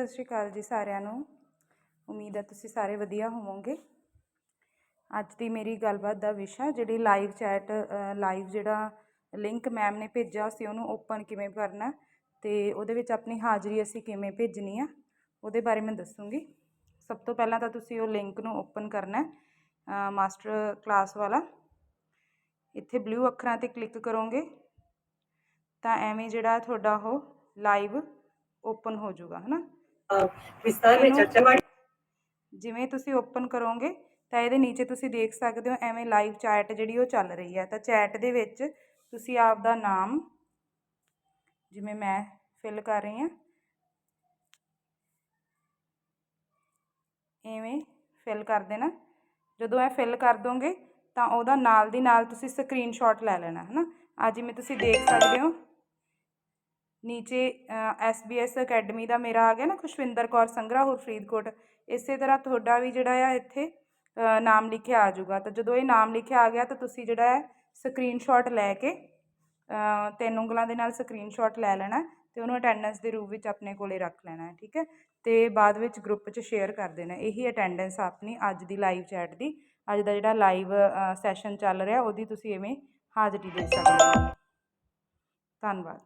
ਸਤਿ ਸ਼੍ਰੀ ਅਕਾਲ ਜੀ ਸਾਰਿਆਂ ਨੂੰ। ਉਮੀਦ ਹੈ ਤੁਸੀਂ ਸਾਰੇ ਵਧੀਆ ਹੋਵੋਗੇ। ਅੱਜ ਦੀ ਮੇਰੀ ਗੱਲਬਾਤ ਦਾ ਵਿਸ਼ਾ ਜਿਹੜੀ ਲਾਈਵ ਚੈਟ ਲਾਈਵ ਜਿਹੜਾ ਲਿੰਕ ਮੈਮ ਨੇ ਭੇਜਿਆ ਸੀ ਉਹਨੂੰ ਓਪਨ ਕਿਵੇਂ ਕਰਨਾ ਤੇ ਉਹਦੇ ਵਿੱਚ ਆਪਣੀ ਹਾਜ਼ਰੀ ਅਸੀਂ ਕਿਵੇਂ ਭੇਜਣੀ ਆ, ਉਹਦੇ ਬਾਰੇ ਮੈਂ ਦੱਸੂਗੀ। ਸਭ ਤੋਂ ਪਹਿਲਾਂ ਤਾਂ ਤੁਸੀਂ ਉਹ ਲਿੰਕ ਨੂੰ ਓਪਨ ਕਰਨਾ ਮਾਸਟਰ ਕਲਾਸ ਵਾਲਾ। ਇੱਥੇ ਬਲੂ ਅੱਖਰਾਂ ਤੇ ਕਲਿੱਕ ਕਰੋਗੇ ਤਾਂ ਐਵੇਂ ਜਿਹੜਾ ਤੁਹਾਡਾ ਉਹ ਲਾਈਵ ਓਪਨ ਹੋ ਜਾਊਗਾ, ਹਨਾ? ਵਿਸਤਾਰ ਵਿੱਚ ਚਰਚਾ ਵਾਲੀ ਜਿਵੇਂ ਤੁਸੀਂ ਓਪਨ ਕਰੋਗੇ ਤਾਂ ਇਹਦੇ ਨੀਚੇ ਤੁਸੀਂ ਦੇਖ ਸਕਦੇ ਹੋ ਐਵੇਂ ਲਾਈਵ ਚੈਟ ਜਿਹੜੀ ਉਹ ਚੱਲ ਰਹੀ ਹੈ। ਤਾਂ ਚੈਟ ਦੇ ਵਿੱਚ ਤੁਸੀਂ ਆਪ ਦਾ ਨਾਮ ਜਿਵੇਂ ਮੈਂ ਫਿਲ ਕਰ ਰਹੀ ਹਾਂ। ਐਵੇਂ ਫਿਲ ਕਰ ਦੇਣਾ। ਜਦੋਂ ਇਹ ਫਿਲ ਕਰ ਦੋਗੇ ਤਾਂ ਉਹਦਾ ਨਾਲ ਦੀ ਨਾਲ ਤੁਸੀਂ ਸਕਰੀਨਸ਼ਾਟ ਲੈ ਲੈਣਾ ਹੈ ਨਾ ਆ ਜਿਵੇਂ ਤੁਸੀਂ ਦੇਖ ਸਕਦੇ ਹੋ। ਨੀਚੇ ਐਸ ਅਕੈਡਮੀ ਦਾ ਮੇਰਾ ਆ ਗਿਆ ਨਾ ਖੁਸ਼ਵਿੰਦਰ ਕੌਰ ਸੰਗਰਾ ਹੋਰ ਫਰੀਦਕੋਟ, ਇਸੇ ਤਰ੍ਹਾਂ ਤੁਹਾਡਾ ਵੀ ਜਿਹੜਾ ਆ ਇੱਥੇ ਨਾਮ ਲਿਖਿਆ ਆ ਜਾਊਗਾ। ਤਾਂ ਜਦੋਂ ਇਹ ਨਾਮ ਲਿਖਿਆ ਆ ਗਿਆ ਤਾਂ ਤੁਸੀਂ ਜਿਹੜਾ ਹੈ ਸਕਰੀਨਸ਼ਾਟ ਲੈ ਕੇ ਤਿੰਨ ਉਂਗਲਾਂ ਦੇ ਨਾਲ ਸਕਰੀਨਸ਼ਾਟ ਲੈ ਲੈਣਾ ਤੇ ਉਹਨੂੰ ਅਟੈਂਡੈਂਸ ਦੇ ਰੂਪ ਵਿੱਚ ਆਪਣੇ ਕੋਲੇ ਰੱਖ ਲੈਣਾ ਹੈ, ਠੀਕ ਹੈ? ਤੇ ਬਾਅਦ ਵਿੱਚ ਗਰੁੱਪ 'ਚ ਸ਼ੇਅਰ ਕਰ ਦੇਣਾ ਇਹੀ ਅਟੈਂਡੈਂਸ ਆਪਣੀ ਅੱਜ ਦੀ ਲਾਈਵ ਚੈਟ ਦੀ। ਅੱਜ ਦਾ ਜਿਹੜਾ ਲਾਈਵ ਸੈਸ਼ਨ ਚੱਲ ਰਿਹਾ, ਉਹਦੀ ਤੁਸੀਂ ਐਵੇਂ ਹਾਜ਼ਰੀ ਦੇ ਸਕਦੇ ਹੋ। ਧੰਨਵਾਦ।